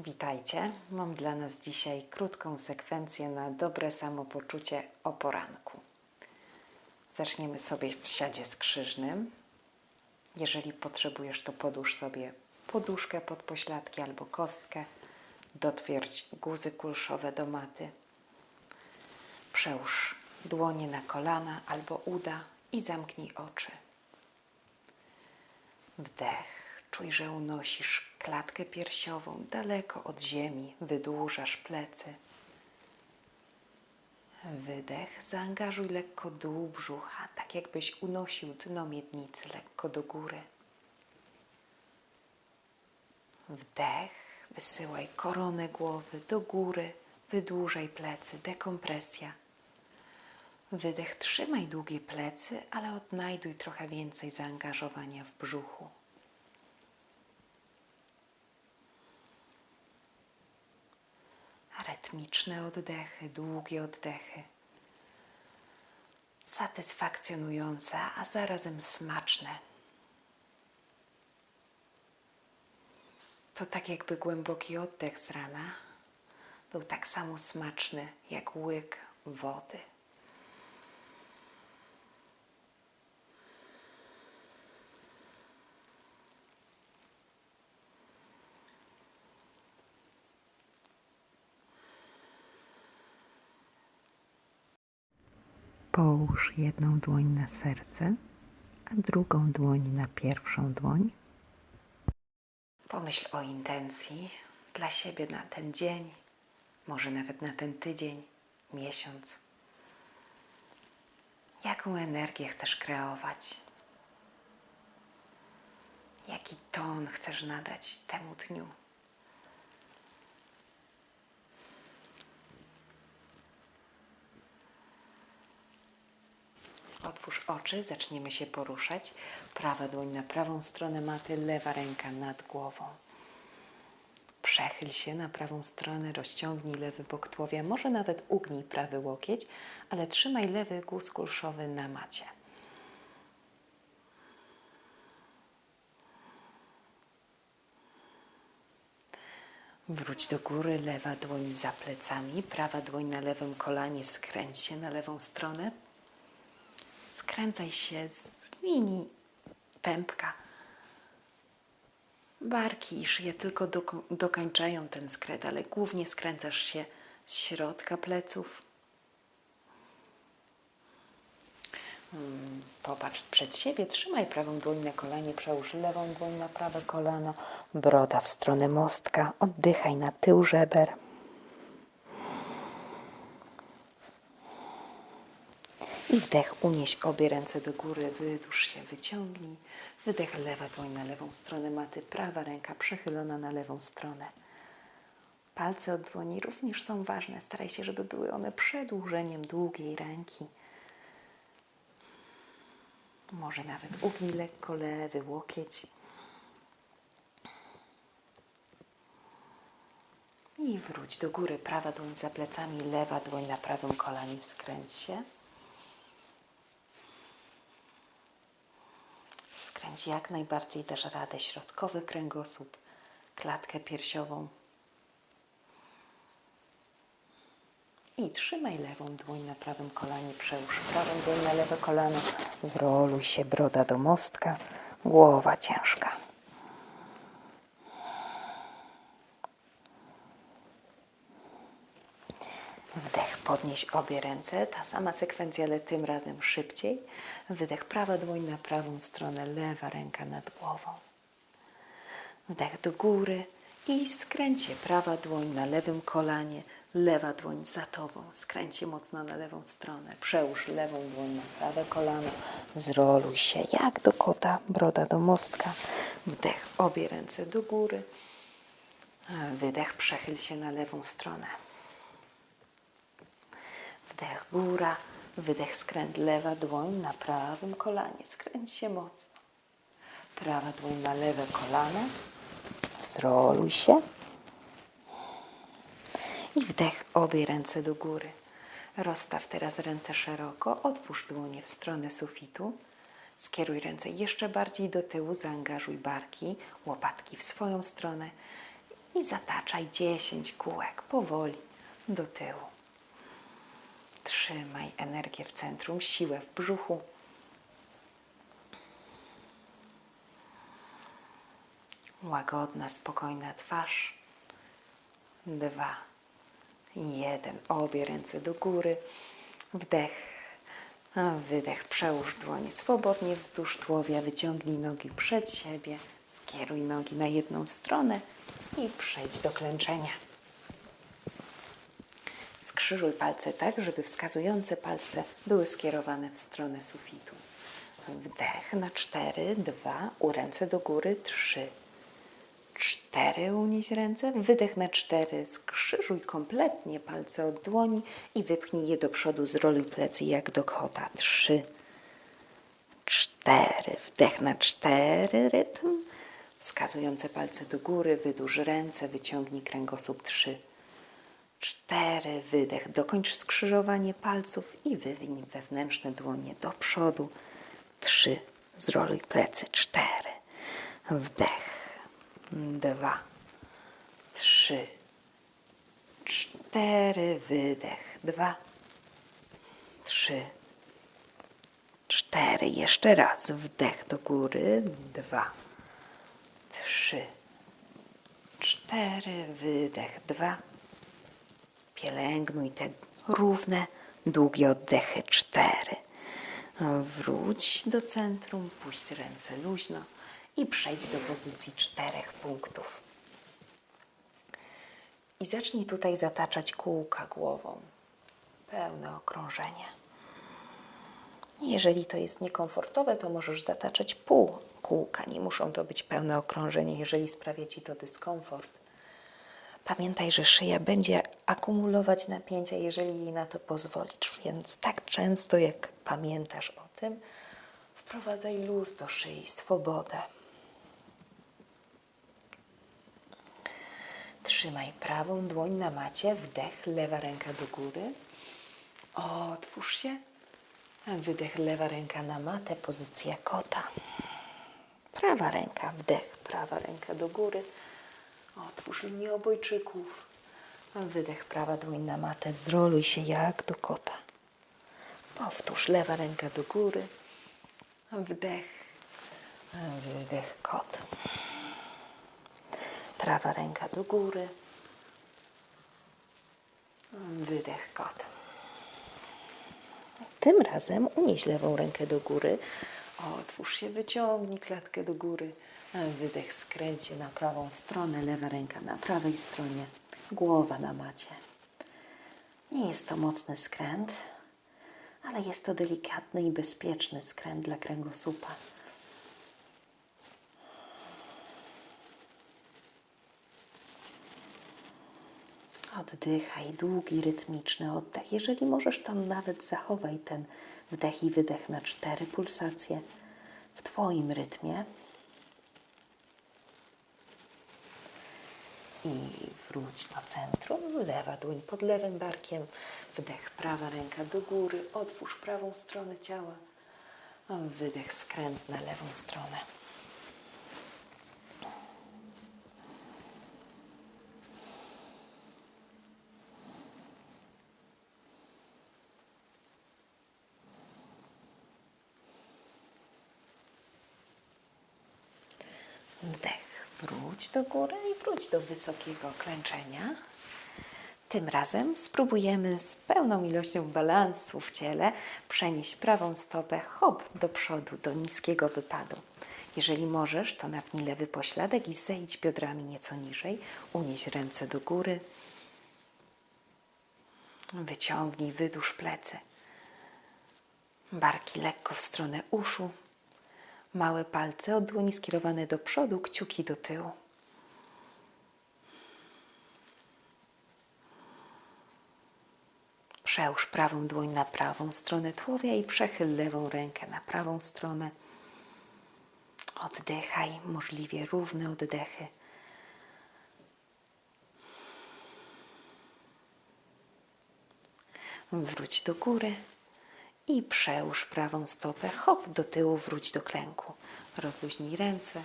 Witajcie. Mam dla nas dzisiaj krótką sekwencję na dobre samopoczucie o poranku. Zaczniemy sobie w siadzie skrzyżnym. Jeżeli potrzebujesz, to podłóż sobie poduszkę pod pośladki albo kostkę. Dotwierdź guzy kulszowe do maty. Przełóż dłonie na kolana albo uda i zamknij oczy. Wdech. Czuj, że unosisz klatkę piersiową daleko od ziemi, wydłużasz plecy. Wydech. Zaangażuj lekko dół brzucha, tak jakbyś unosił dno miednicy lekko do góry. Wdech. Wysyłaj koronę głowy do góry, wydłużaj plecy, dekompresja. Wydech. Trzymaj długie plecy, ale odnajduj trochę więcej zaangażowania w brzuchu. Rytmiczne oddechy, długie oddechy. Satysfakcjonujące, a zarazem smaczne. To tak jakby głęboki oddech z rana był tak samo smaczny jak łyk wody. Połóż jedną dłoń na serce, a drugą dłoń na pierwszą dłoń. Pomyśl o intencji dla siebie na ten dzień, może nawet na ten tydzień, miesiąc. Jaką energię chcesz kreować? Jaki ton chcesz nadać temu dniu? Otwórz oczy, zaczniemy się poruszać. Prawa dłoń na prawą stronę maty, lewa ręka nad głową. Przechyl się na prawą stronę, rozciągnij lewy bok tułowia, może nawet ugnij prawy łokieć, ale trzymaj lewy guz kulszowy na macie. Wróć do góry, lewa dłoń za plecami, prawa dłoń na lewym kolanie, skręć się na lewą stronę, skręcaj się z linii pępka. Barki i szyja tylko doko- dokańczają ten skret, ale głównie skręcasz się z środka pleców. Mm, Popatrz przed siebie, trzymaj prawą dłoń na kolanie, przełóż lewą dłoń na prawe kolano, broda w stronę mostka, oddychaj na tył żeber. I wdech, unieś obie ręce do góry, wydłuż się, wyciągnij. Wydech, lewa dłoń na lewą stronę maty, prawa ręka przechylona na lewą stronę. Palce od dłoni również są ważne. Staraj się, żeby były one przedłużeniem długiej ręki. Może nawet ugnij lekko lewy łokieć. I wróć do góry. Prawa dłoń za plecami, lewa dłoń na prawym kolanie. Skręć się. Skręć jak najbardziej dasz radę. Środkowy kręgosłup, klatkę piersiową. I trzymaj lewą dłoń na prawym kolanie. Przełóż prawą dłoń na lewe kolano. Zroluj się broda do mostka. Głowa ciężka. Wdech, podnieś obie ręce, ta sama sekwencja, ale tym razem szybciej. Wydech, prawa dłoń na prawą stronę, lewa ręka nad głową. Wdech do góry i skręć prawa dłoń na lewym kolanie, lewa dłoń za tobą. Skręć mocno na lewą stronę. Przełóż lewą dłoń na prawe kolano. Zroluj się jak do kota, broda do mostka. Wdech, obie ręce do góry. Wydech, przechyl się na lewą stronę. Wdech góra, wydech skręt lewa dłoń na prawym kolanie. Skręć się mocno. Prawa dłoń na lewe kolano. Zroluj się. I wdech obie ręce do góry. Rozstaw teraz ręce szeroko. Otwórz dłonie w stronę sufitu. Skieruj ręce jeszcze bardziej do tyłu. Zaangażuj barki, łopatki w swoją stronę. i zataczaj 10 kółek powoli do tyłu. Trzymaj energię w centrum, siłę w brzuchu. Łagodna, spokojna twarz. Dwa, jeden. Obie ręce do góry. Wdech, wydech. Przełóż dłonie swobodnie wzdłuż tułowia. Wyciągnij nogi przed siebie. Skieruj nogi na jedną stronę i przejdź do klęczenia. Skrzyżuj palce tak, żeby wskazujące palce były skierowane w stronę sufitu. Wdech na cztery, dwa, u ręce do góry, trzy, cztery, unieś ręce, wydech na cztery, skrzyżuj kompletnie palce od dłoni i wypchnij je do przodu, zroluj plecy jak do kota. Trzy, cztery, wdech na cztery, rytm, wskazujące palce do góry, wydłuż ręce, wyciągnij kręgosłup, trzy, cztery, wydech, dokończ skrzyżowanie palców i wywiń wewnętrzne dłonie do przodu, trzy, zroluj plecy, cztery, wdech, dwa, trzy, cztery, wydech, dwa, trzy, cztery, jeszcze raz, wdech do góry, dwa, trzy, cztery, wydech, dwa, pielęgnuj te równe, długie oddechy, cztery, wróć do centrum, puść ręce luźno i przejdź do pozycji czterech punktów. I zacznij tutaj zataczać kółka głową. Pełne okrążenie. Jeżeli to jest niekomfortowe, to możesz zataczać pół kółka. Nie muszą to być pełne okrążenie, jeżeli sprawia Ci to dyskomfort. Pamiętaj, że szyja będzie akumulować napięcie, jeżeli jej na to pozwolisz, więc tak często jak pamiętasz o tym, wprowadzaj luz do szyi, swobodę. Trzymaj prawą dłoń na macie, wdech, lewa ręka do góry. Otwórz się. Wydech, lewa ręka na matę, pozycja kota. Prawa ręka, wdech, prawa ręka do góry. Otwórz linię obojczyków. Wydech, prawa dłoń na matę, zroluj się jak do kota. Powtórz, lewa ręka do góry. Wdech, wydech, kot. Prawa ręka do góry. Wydech, kot. Tym razem unieś lewą rękę do góry. Otwórz się, wyciągnij klatkę do góry. Wydech, skręć się na prawą stronę, lewa ręka na prawej stronie, głowa na macie. Nie jest to mocny skręt, ale jest to delikatny i bezpieczny skręt dla kręgosłupa. Oddychaj, długi, rytmiczny oddech. Jeżeli możesz, to nawet zachowaj ten wdech i wydech na cztery pulsacje w Twoim rytmie. I wróć do centrum. Lewa dłoń pod lewym barkiem. Wdech, prawa ręka do góry. Otwórz prawą stronę ciała. Wydech, skręt na lewą stronę. Wdech, wróć do góry i wróć do wysokiego klęczenia. Tym razem spróbujemy z pełną ilością balansu w ciele przenieść prawą stopę hop do przodu, do niskiego wypadu. Jeżeli możesz, to napnij lewy pośladek i zejdź biodrami nieco niżej. Unieś ręce do góry. Wyciągnij, wydłuż plecy. Barki lekko w stronę uszu. Małe palce od dłoni skierowane do przodu, kciuki do tyłu. Przełóż prawą dłoń na prawą stronę tułowia i przechyl lewą rękę na prawą stronę. Oddychaj, możliwie równe oddechy. Wróć do góry i przełóż prawą stopę. Hop, do tyłu, wróć do klęku. Rozluźnij ręce.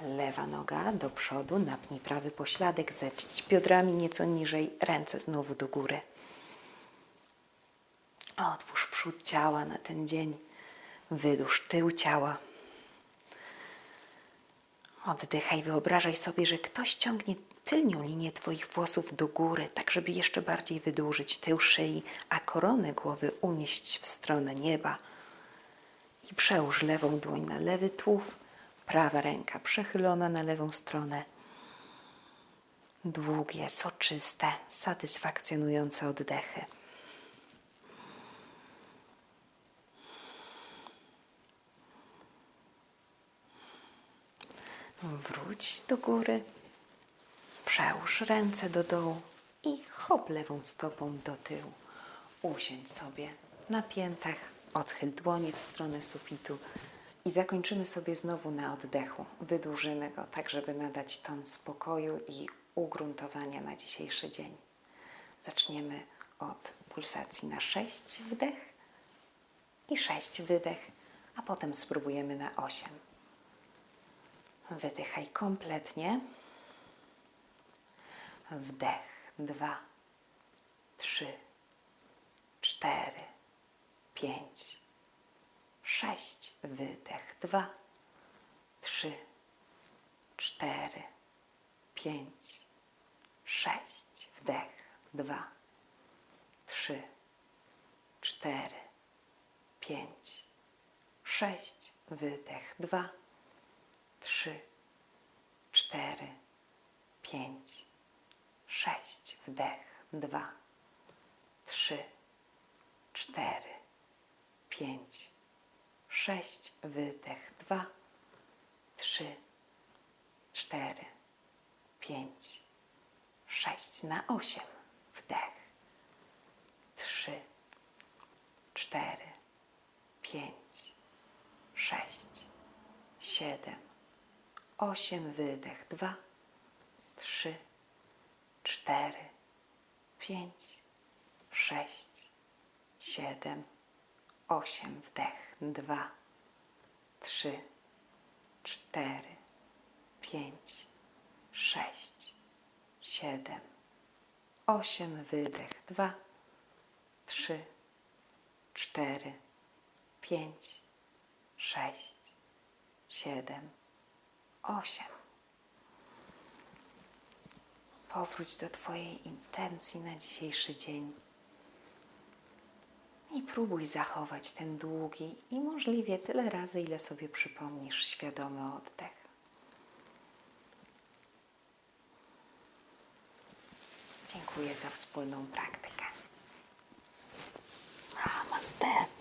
Lewa noga do przodu, napnij prawy pośladek, zecić biodrami nieco niżej, ręce znowu do góry. Otwórz przód ciała na ten dzień. Wydłuż tył ciała. Oddychaj, wyobrażaj sobie, że ktoś ciągnie tylnią linię Twoich włosów do góry, tak żeby jeszcze bardziej wydłużyć tył szyi, a koronę głowy unieść w stronę nieba. I przełóż lewą dłoń na lewy tułów, prawa ręka przechylona na lewą stronę. Długie, soczyste, satysfakcjonujące oddechy. Wróć do góry, przełóż ręce do dołu i hop lewą stopą do tyłu. Usiądź sobie na piętach, odchyl dłonie w stronę sufitu i zakończymy sobie znowu na oddechu. Wydłużymy go tak, żeby nadać ton spokoju i ugruntowania na dzisiejszy dzień. Zaczniemy od pulsacji na 6 wdech i 6 wydech, a potem spróbujemy na 8. Wydychaj kompletnie. Wdech. Dwa, trzy, cztery, pięć, sześć. Wydech. Dwa, trzy, cztery, pięć, sześć. Wdech. Dwa, trzy, cztery, pięć, sześć. Wydech. Dwa trzy, cztery, pięć, sześć. Wdech, dwa, trzy, cztery, pięć, sześć. Wydech, dwa, trzy, cztery, pięć, sześć. Na osiem. Wdech, trzy, cztery, pięć, sześć, siedem osiem, wydech, dwa, trzy, cztery, pięć, sześć, siedem, osiem, wdech, dwa, trzy, cztery, pięć, sześć, siedem, osiem, wydech, dwa, trzy, cztery, pięć, sześć, siedem, osiem. Powróć do Twojej intencji na dzisiejszy dzień i próbuj zachować ten długi i możliwie tyle razy, ile sobie przypomnisz świadomy oddech. Dziękuję za wspólną praktykę. Namaste.